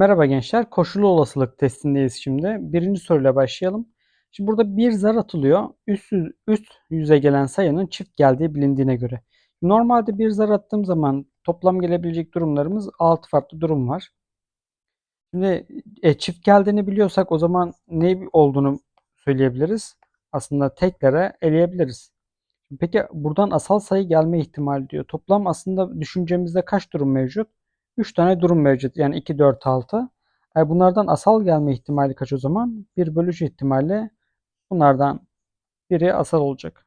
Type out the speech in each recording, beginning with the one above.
Merhaba gençler. Koşulu olasılık testindeyiz şimdi. Birinci soruyla başlayalım. Şimdi burada bir zar atılıyor. Üst, üst yüze gelen sayının çift geldiği bilindiğine göre. Normalde bir zar attığım zaman toplam gelebilecek durumlarımız 6 farklı durum var. Şimdi e, çift geldiğini biliyorsak o zaman ne olduğunu söyleyebiliriz. Aslında teklere eleyebiliriz. Peki buradan asal sayı gelme ihtimali diyor. Toplam aslında düşüncemizde kaç durum mevcut? 3 tane durum mevcut. Yani 2, 4, 6. E bunlardan asal gelme ihtimali kaç o zaman? 1 bölü 3 ihtimalle bunlardan biri asal olacak.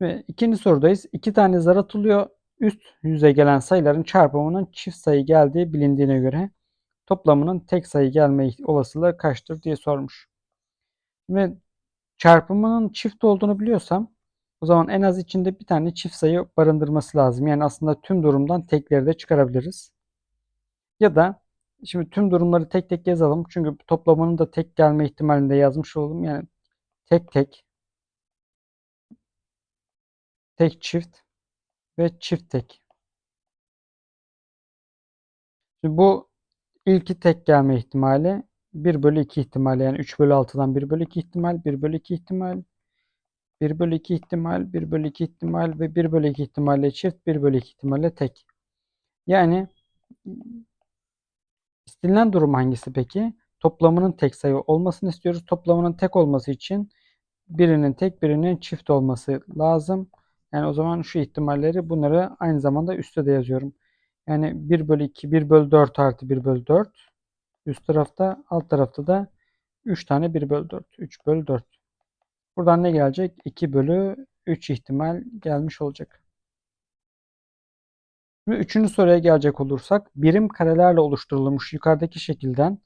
Ve ikinci sorudayız. 2 tane zar atılıyor. Üst yüze gelen sayıların çarpımının çift sayı geldiği bilindiğine göre toplamının tek sayı gelme olasılığı kaçtır diye sormuş. Ve çarpımının çift olduğunu biliyorsam o zaman en az içinde bir tane çift sayı barındırması lazım. Yani aslında tüm durumdan tekleri de çıkarabiliriz. Ya da şimdi tüm durumları tek tek yazalım. Çünkü toplamının da tek gelme ihtimalinde yazmış olalım. Yani tek tek, tek çift ve çift tek. Şimdi bu ilki tek gelme ihtimali 1 bölü 2 ihtimali yani 3 bölü 6'dan 1 bölü 2 ihtimal, 1 bölü 2 ihtimal, 1 bölü 2 ihtimal, 1 bölü 2 ihtimal ve 1 bölü 2 ihtimalle çift, 1 bölü 2 ihtimalle tek. Yani istenilen durum hangisi peki? Toplamının tek sayı olmasını istiyoruz. Toplamının tek olması için birinin tek birinin çift olması lazım. Yani o zaman şu ihtimalleri bunları aynı zamanda üstte de yazıyorum. Yani 1 bölü 2, 1 bölü 4 artı 1 bölü 4. Üst tarafta, alt tarafta da 3 tane 1 bölü 4. 3 bölü 4. Buradan ne gelecek? 2 bölü 3 ihtimal gelmiş olacak. Şimdi üçüncü soruya gelecek olursak birim karelerle oluşturulmuş yukarıdaki şekilden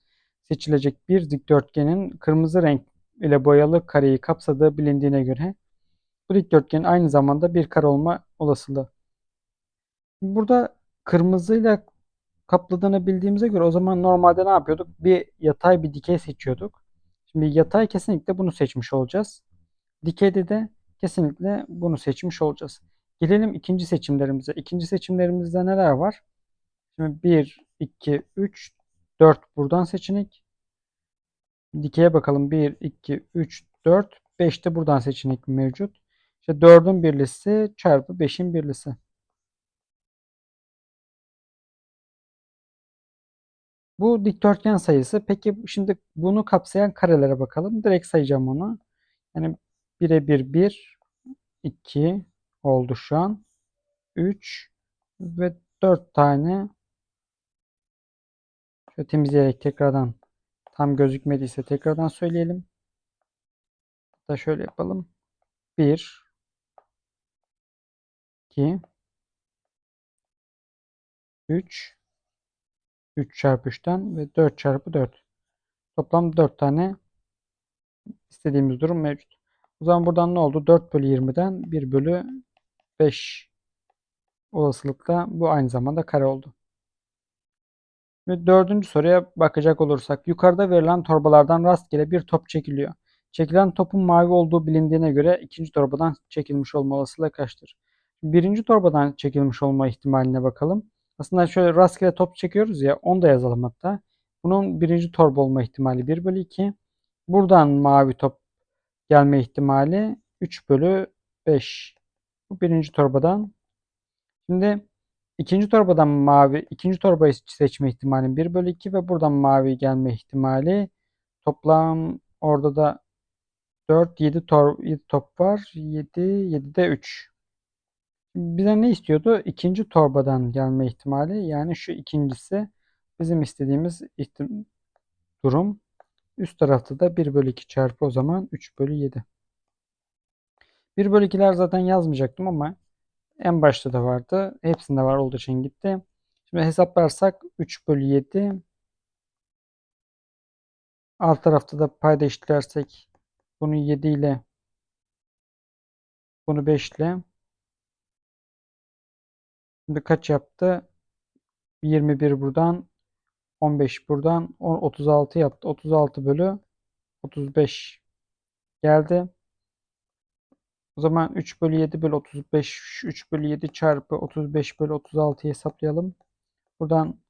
seçilecek bir dikdörtgenin kırmızı renk ile boyalı kareyi kapsadığı bilindiğine göre bu dikdörtgenin aynı zamanda bir kare olma olasılığı. Burada kırmızıyla kapladığını bildiğimize göre o zaman normalde ne yapıyorduk? Bir yatay bir dikey seçiyorduk. Şimdi yatay kesinlikle bunu seçmiş olacağız. Dikeyde de kesinlikle bunu seçmiş olacağız. Gelelim ikinci seçimlerimize. İkinci seçimlerimizde neler var? Şimdi 1, 2, 3, 4 buradan seçenek. Dikeye bakalım. 1, 2, 3, 4, 5 de buradan seçenek mevcut. İşte 4'ün birlisi çarpı 5'in birlisi. Bu dikdörtgen sayısı. Peki şimdi bunu kapsayan karelere bakalım. Direkt sayacağım onu. Yani 1'e 1, 1, 2 oldu şu an. 3 ve 4 tane şöyle temizleyerek tekrardan tam gözükmediyse tekrardan söyleyelim. Hatta şöyle yapalım. 1 2 3 3 çarpı 3'ten ve 4 çarpı 4. Toplam 4 tane istediğimiz durum mevcut. O zaman buradan ne oldu? 4 bölü 20'den 1 bölü 5 olasılıkla bu aynı zamanda kare oldu. Ve dördüncü soruya bakacak olursak yukarıda verilen torbalardan rastgele bir top çekiliyor. Çekilen topun mavi olduğu bilindiğine göre ikinci torbadan çekilmiş olma olasılığı kaçtır? Birinci torbadan çekilmiş olma ihtimaline bakalım. Aslında şöyle rastgele top çekiyoruz ya onu da yazalım hatta. Bunun birinci torba olma ihtimali 1 bölü 2. Buradan mavi top gelme ihtimali 3 bölü 5. Bu birinci torbadan. Şimdi ikinci torbadan mavi, ikinci torbayı seçme ihtimali 1 bölü 2 ve buradan mavi gelme ihtimali toplam orada da 4, 7, tor 7 top var. 7, 7 de 3. Bize ne istiyordu? İkinci torbadan gelme ihtimali. Yani şu ikincisi bizim istediğimiz durum. Üst tarafta da 1 bölü 2 çarpı o zaman 3 bölü 7. 1 bölü 2'ler zaten yazmayacaktım ama en başta da vardı. Hepsinde var olduğu için gitti. Şimdi hesaplarsak 3 bölü 7 alt tarafta da payda eşitlersek bunu 7 ile bunu 5 ile şimdi kaç yaptı? 21 buradan 15 buradan 36 yaptı. 36 bölü 35 geldi. O zaman 3 bölü 7 bölü 35 3 bölü 7 çarpı 35 bölü 36'yı hesaplayalım. Buradan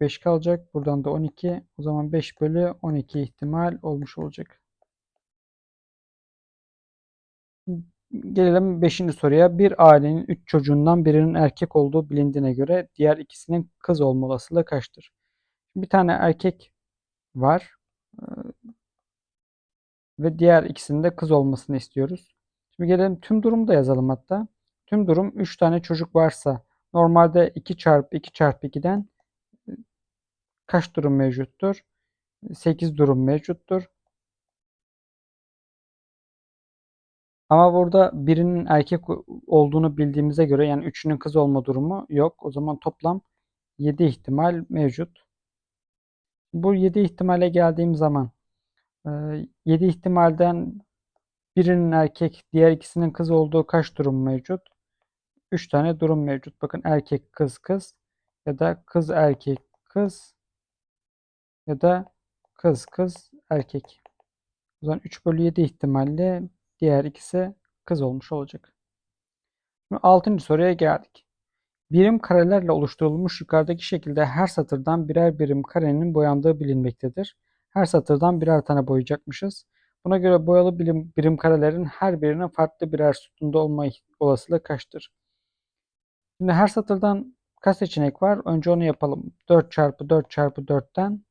5 kalacak. Buradan da 12. O zaman 5 bölü 12 ihtimal olmuş olacak. Gelelim 5. soruya. Bir ailenin 3 çocuğundan birinin erkek olduğu bilindiğine göre diğer ikisinin kız olma olasılığı kaçtır? Bir tane erkek var ve diğer ikisinin de kız olmasını istiyoruz. Şimdi gelelim tüm durumu da yazalım hatta. Tüm durum 3 tane çocuk varsa normalde 2 çarpı 2 çarpı 2'den kaç durum mevcuttur? 8 durum mevcuttur. Ama burada birinin erkek olduğunu bildiğimize göre yani üçünün kız olma durumu yok. O zaman toplam 7 ihtimal mevcut. Bu 7 ihtimale geldiğim zaman 7 ihtimalden birinin erkek, diğer ikisinin kız olduğu kaç durum mevcut? 3 tane durum mevcut. Bakın erkek, kız, kız ya da kız, erkek, kız ya da kız, kız, erkek. O zaman 3 bölü 7 ihtimalle diğer ikisi kız olmuş olacak. Şimdi 6. soruya geldik. Birim karelerle oluşturulmuş yukarıdaki şekilde her satırdan birer birim karenin boyandığı bilinmektedir. Her satırdan birer tane boyayacakmışız. Buna göre boyalı birim, birim karelerin her birinin farklı birer sütunda olma olasılığı kaçtır? Şimdi her satırdan kaç seçenek var? Önce onu yapalım. 4 çarpı 4 çarpı 4'ten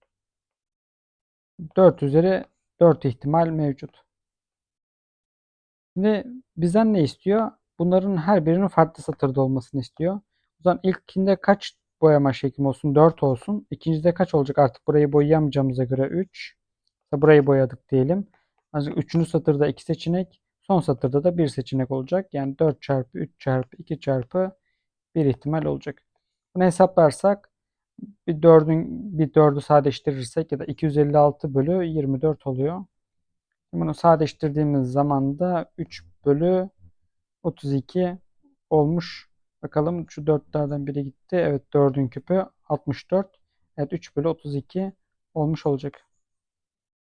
4 üzeri 4 ihtimal mevcut. Şimdi bizden ne istiyor? Bunların her birinin farklı satırda olmasını istiyor. O zaman ilkinde kaç boyama şeklim olsun? 4 olsun. İkincide kaç olacak? Artık burayı boyayamayacağımıza göre 3. Burayı boyadık diyelim. Ancak 3. satırda 2 seçenek. Son satırda da 1 seçenek olacak. Yani 4 çarpı 3 çarpı 2 çarpı 1 ihtimal olacak. Bunu hesaplarsak bir 4'ün bir 4'ü sadeleştirirsek ya da 256 bölü 24 oluyor. Bunu sadeleştirdiğimiz zaman da 3 bölü 32 olmuş. Bakalım şu 4'lerden biri gitti. Evet 4'ün küpü 64. Evet 3 bölü 32 olmuş olacak.